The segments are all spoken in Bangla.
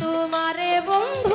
তোমারে বন্ধু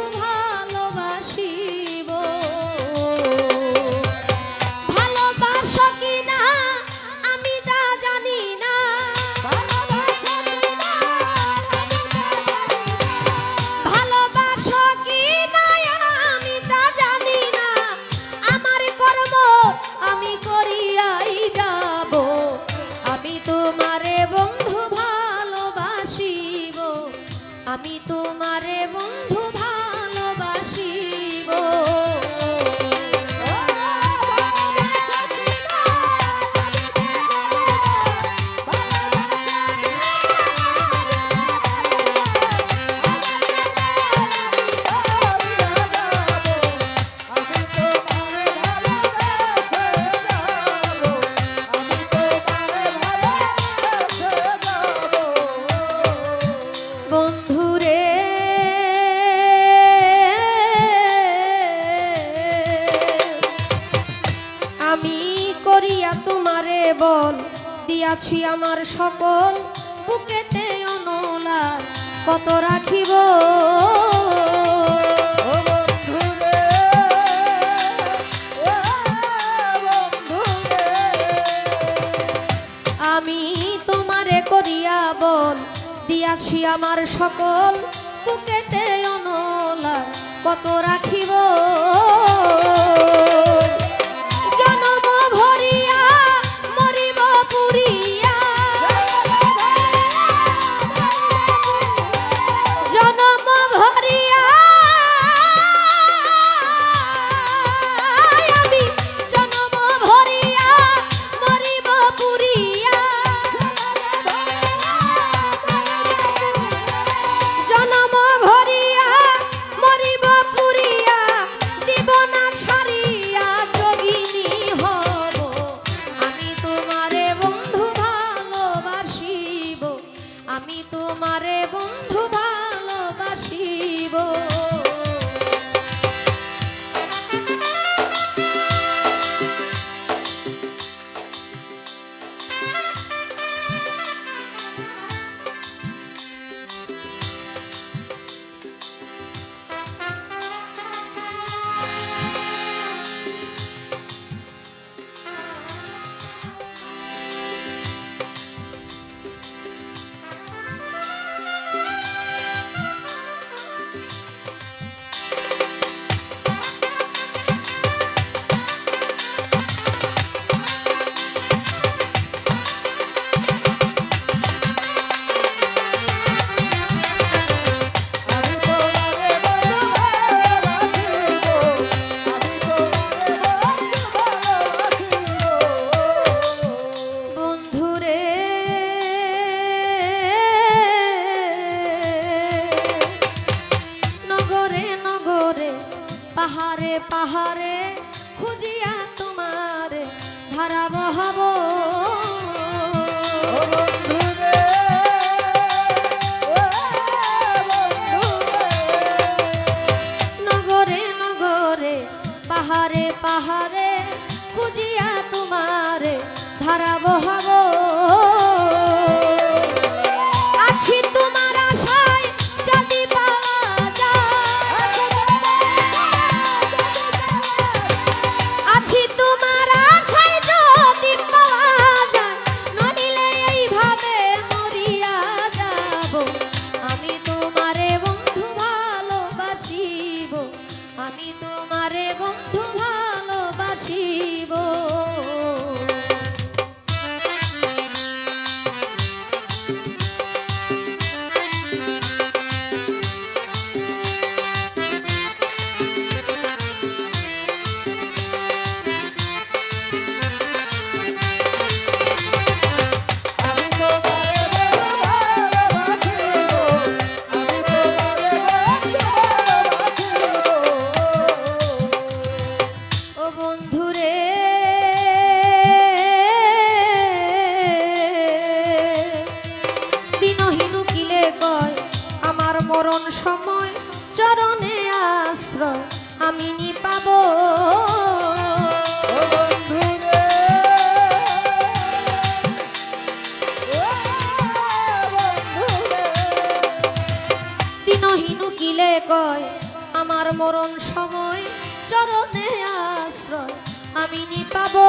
আছি আমার সকল বুকেতে অনলা কত রাখিব? আমি তোমারে করিয়া বল দিয়াছি আমার সকল বুকেতে অনলা কত রাখিব? করে পাহাড়ে পাহাড়ে খুঁজিয়া তোমার ধারাবহাবো কয়, আমার মরণ সময় চরণে আশ্রয়, আমি নি পাব দিনহীনু কিলে কয়, আমার মরণ সময় চরণে আশ্রয়, আমি নি পাবো